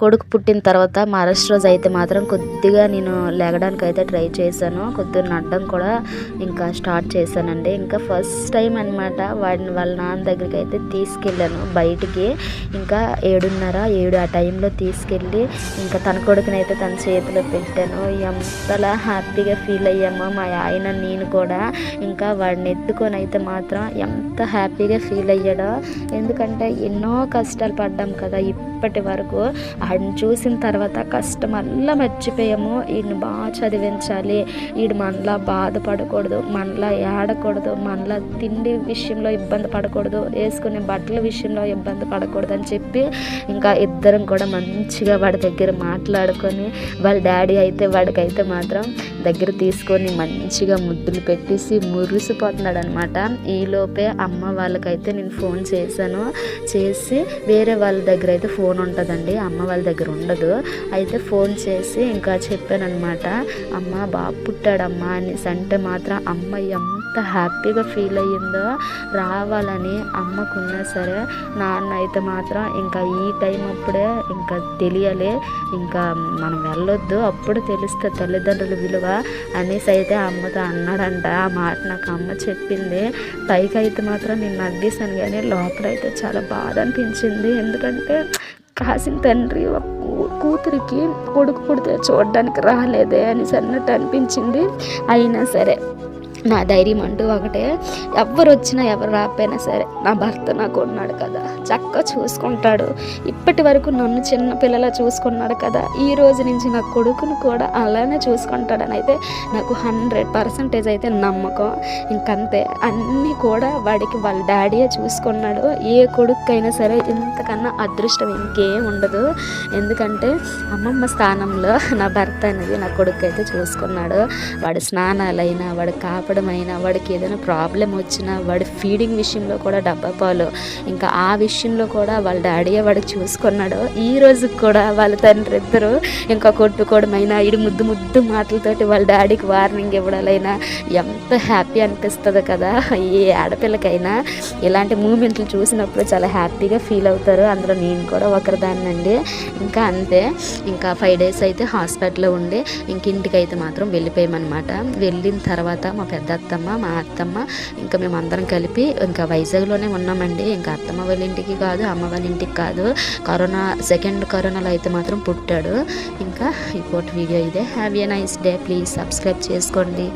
కొడుకు పుట్టిన తర్వాత మరస్ట్ రోజు అయితే మాత్రం కొద్దిగా నేను లేగడానికి అయితే ట్రై చేశాను. కొద్దిగా నడ్డం కూడా ఇంకా స్టార్ట్ చేశానండి. ఇంకా ఫస్ట్ టైం అనమాట వాడిని వాళ్ళ నాన్న దగ్గరికి అయితే తీసుకెళ్ళాను బయటికి. ఇంకా ఏడున్నర ఏడు ఆ టైంలో తీసుకెళ్ళి ఇంకా తన కొడుకుని అయితే తన చేతిలో పెట్టాను. ఎంతలా హ్యాపీగా ఫీల్ అయ్యామో. మా ఆయన నేను కూడా ఇంకా వాడిని ఎత్తుకొని అయితే మాత్రం ఎంత హ్యాపీగా ఫీల్ అయ్యాడో. ఎందుకంటే ఎన్నో కష్టాలు పడ్డాం కదా ఇప్పటి వరకు. ఆయన చూసిన తర్వాత కష్టం అల్లా మర్చిపోయాము. ఈయన బాగా చదివించాలి. ఈడు మనలా బాధపడకూడదు మనలా ఏడకూడదు మనలా తిండి విషయంలో ఇబ్బంది పడకూడదు వేసుకునే బట్టల విషయంలో ఇబ్బంది పడకూడదు అని చెప్పి ఇంకా ఇద్దరం కూడా మంచిగా వాడి దగ్గర మాట్లాడుకొని వాళ్ళ డాడీ అయితే వాడికైతే మాత్రం దగ్గర తీసుకొని మంచిగా ముద్దులు పెట్టేసి మురిసిపోతున్నాడు అనమాట ఈలోపే అమ్మ వాళ్ళకైతే నేను ఫోన్ చేశాను. చేసి వేరే వాళ్ళ దగ్గర అయితే ఫోన్ ఉంటుందండి. అమ్మ వాళ్ళ దగ్గర ఉండదు. అయితే ఫోన్ చేసి ఇంకా చెప్పాను అనమాట అమ్మ బాబు పుట్టాడమ్మా అనేసి. అంటే మాత్రం అమ్మ ఎంత హ్యాపీగా ఫీల్ అయ్యిందో రావాలని అమ్మకున్నా సరే నాన్న అయితే మాత్రం ఇంకా ఈ టైం అప్పుడే ఇంకా తెలియాలి. ఇంకా మనం వెళ్ళొద్దు అప్పుడు తెలిస్తే తల్లిదండ్రుల విలువ అనేసి అయితే అమ్మతో అన్నాడంట. ఆ మాట నాకు అమ్మ చెప్పింది. పైకి అయితే మాత్రం నేను నవ్వేశాను కానీ లోపల అయితే చాలా బాధ అనిపించింది. ఎందుకంటే కాసిన తండ్రి ఒక కూతురికి కొడుకు పుడితే చూడడానికి రాలేదే అనేసి అన్నట్టు అనిపించింది. అయినా సరే నా ధైర్యం అంటూ ఒకటే. ఎవరు వచ్చినా ఎవరు రాకపోయినా సరే నా భర్త నాకు ఉన్నాడు కదా. చక్కగా చూసుకుంటాడు. ఇప్పటి వరకు నన్ను చిన్న పిల్లల చూసుకున్నాడు కదా. ఈ రోజు నుంచి నా కొడుకును కూడా అలానే చూసుకుంటాడని అయితే నాకు హండ్రెడ్ పర్సంటేజ్ అయితే నమ్మకం. ఇంకంతే. అన్నీ కూడా వాడికి వాళ్ళ డాడీయే చూసుకున్నాడు. ఏ కొడుకైనా సరే ఇంతకన్నా అదృష్టం ఇంకేం ఉండదు. ఎందుకంటే అమ్మమ్మ స్థానంలో నా భర్త అనేది నా కొడుకు అయితే చూసుకున్నాడు. వాడు స్నానాలైనా వాడి కాపడమైనా వాడికి ఏదైనా ప్రాబ్లం వచ్చినా వాడి ఫీడింగ్ విషయంలో కూడా డబ్బా పాలు ఇంకా ఆ విషయంలో కూడా వాళ్ళ డాడీ వాడికి చూసుకున్నాడు ఈ రోజు కూడా వాళ్ళ తండ్రి ఇద్దరు ఇంకా కొట్టుకోవడమైనా ఇడి ముద్దు ముద్దు మాటలతోటి వాళ్ళ డాడీకి వార్నింగ్ ఇవ్వడాలైనా ఎంత హ్యాపీ అనిపిస్తుంది కదా. ఏ ఆడపిల్లకైనా ఇలాంటి మూమెంట్లు చూసినప్పుడు చాలా హ్యాపీగా ఫీల్ అవుతారు. అందులో నేను కూడా ఒకరిదాన్నండి. ఇంకా అంతే. ఇంకా ఫైవ్ డేస్ అయితే హాస్పిటల్లో ఉండి ఇంక ఇంటికి అయితే మాత్రం వెళ్ళిపోయామన్నమాట. వెళ్ళిన తర్వాత మా పెద్ద అత్తమ్మ మా అత్తమ్మ ఇంకా మేము అందరం కలిపి ఇంకా వైజాగ్లోనే ఉన్నామండి. ఇంకా అత్తమ్మ వాళ్ళ ఇంటికి కాదు అమ్మ వాళ్ళ ఇంటికి కాదు. కరోనా సెకండ్ కరోనాలో అయితే మాత్రం పుట్టాడు. ఇంకా ఈ వీడియో ఇదే. Have a nice day please subscribe చేసుకోండి.